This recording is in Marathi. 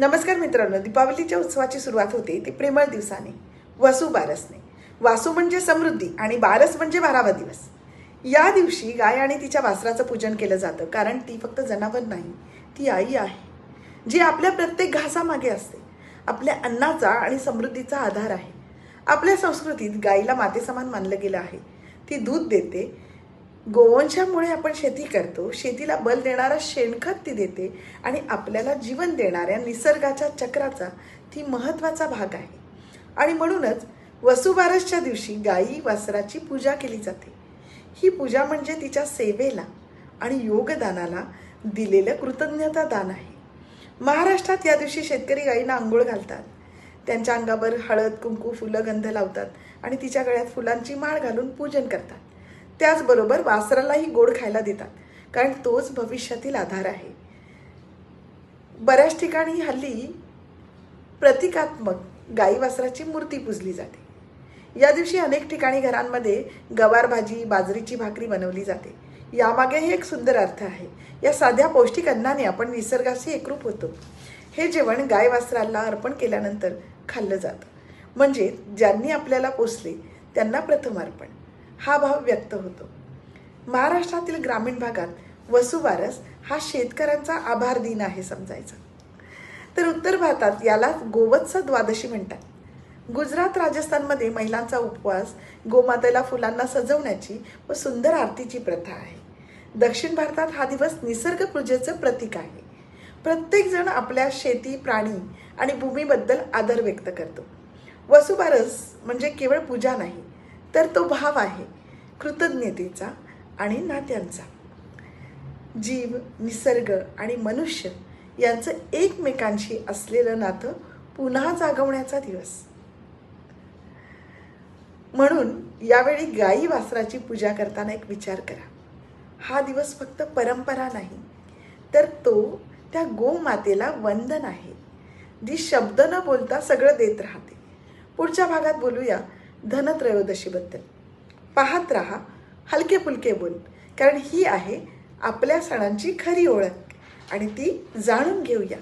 नमस्कार मित्रांनो दीपावलीच्या उत्सवाची सुरुवात होते ती प्रेमळ दिवसाने वसू बारसने. वासू म्हणजे समृद्धी आणि बारस म्हणजे बारावा दिवस. या दिवशी गाय आणि तिच्या वासराचं पूजन केलं जातं कारण ती फक्त जनावर नाही ती आई आहे. जी आपल्या प्रत्येक घासामागे असते. आपल्या अन्नाचा आणि समृद्धीचा आधार आहे. आपल्या संस्कृतीत गायीला मातेसमान मानलं गेलं आहे. ती दूध देते गोवंशामुळे आपण शेती करतो शेतीला बल देणारा शेणखत ती देते आणि आपल्याला जीवन देणाऱ्या निसर्गाच्या चक्राचा ती महत्त्वाचा भाग आहे. आणि म्हणूनच वसुबारसच्या दिवशी गायी वासराची पूजा केली जाते. ही पूजा म्हणजे तिच्या सेवेला आणि योगदानाला दिलेलं कृतज्ञता दान आहे. महाराष्ट्रात या दिवशी शेतकरी गायींना आंघोळ घालतात. त्यांच्या अंगावर हळद कुंकू फुलं गंध लावतात आणि तिच्या गळ्यात फुलांची माळ घालून पूजन करतात. त्याचबरोबर वासरालाही गोड खायला देतात. कारण तोच भविष्यातील आधार आहे. बऱ्याच ठिकाणी हल्ली प्रतिकात्मक गाई वासराची मूर्ती पुजली जाते. या दिवशी अनेक ठिकाणी घरांमध्ये गवार भाजी बाजरीची भाकरी बनवली जाते. यामागेही एक सुंदर अर्थ आहे. या साध्या पौष्टिक अन्नाने आपण निसर्गाशी एकरूप होतो. हे जेवण गाय वासराला अर्पण केल्यानंतर खाल्लं जातं. म्हणजे ज्यांनी आपल्याला पोचले त्यांना प्रथम अर्पण. हा भाव व्यक्त होतो. महाराष्ट्रातील ग्रामीण भागात वसुबारस हा शेतकऱ्यांचा आभार दिन आहे समजायचा. तर उत्तर भारतात याला गोवत्स द्वादशी म्हणतात. गुजरात राजस्थानमध्ये महिलांचा उपवास गोमातेला फुलांना सजवण्याची व सुंदर आरतीची प्रथा आहे. दक्षिण भारतात हा दिवस निसर्ग पूजेचं प्रतीक आहे. प्रत्येकजण आपल्या शेती प्राणी आणि भूमीबद्दल आदर व्यक्त करतो. वसुबारस म्हणजे केवळ पूजा नाही तर तो भाव आहे कृतज्ञतेचा आणि नात्यांचा. जीव निसर्ग आणि मनुष्य यांचं एकमेकांशी असलेलं नातं पुन्हा जागवण्याचा दिवस. म्हणून यावेळी गाई वासराची पूजा करताना एक विचार करा. हा दिवस फक्त परंपरा नाही तर तो त्या गोमातेला वंदन आहे. जी शब्द न बोलता सगळं देत राहते. पुढच्या भागात बोलूया. धनत्रयोदशीबद्दल. पाहत राहा हलके फुलके बोल कारण ही आहे आपल्या सणांची खरी ओळख आणि ती जाणून घेऊया.